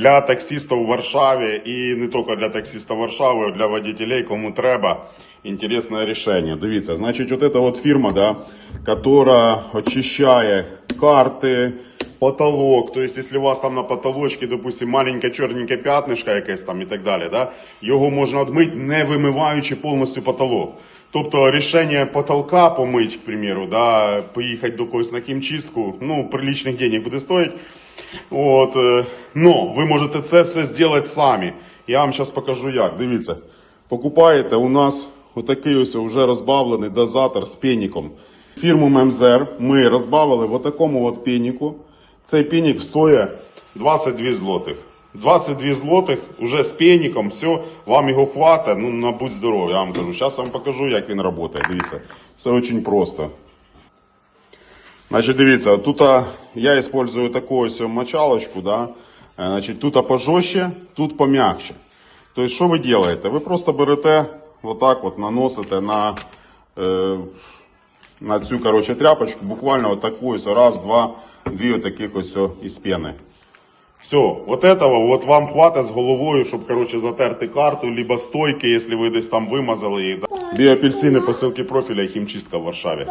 для таксистов в Варшаві и не только для таксистов Варшавы, для водителей, кому треба. Інтересне рішення. Дивіться, значить, от эта вот фірма, да, яка очищає карти, потолок. То есть, если у вас там на потолочці, допустим, маленьке чорненьке п'ятнишко якесь там і так далі, да, його можна відмити, не вимиваючи повністю потолок. Тобто рішення потолка помить, к примеру, да, поїхати до когось на хімчистку, ну, приличних денег буде стоїть. От, е, но ви можете це все зробити самі. Я вам зараз покажу як. Дивіться, покупаєте у нас отакий ось вже розбавлений дозатор з пеніком. Фірму ММЗР ми розбавили в такому от пеніку. Цей пенік стоїть 22 злотих. 22 злотих уже з пеніком, все, вам його хватить, ну на будь здорові, я вам кажу. Зараз вам покажу, як він працює. Дивіться, все дуже просто. Значить, дивіться, тут я использую таку ось мочалочку, да? Е, Значить, тут пожорстче, тут пом'якше. Тобто, що ви робите? Ви просто берете, отак от наносите на, е, на цю короче, тряпочку, буквально вот такую, раз, два, дві таких ось із пени. Все, от этого вот вам хватить з головою, щоб короче, затерти карту, либо стойки, якщо ви десь там вимазали їх. Біоапельсини, посилки профіля і хімчистка в Варшаві.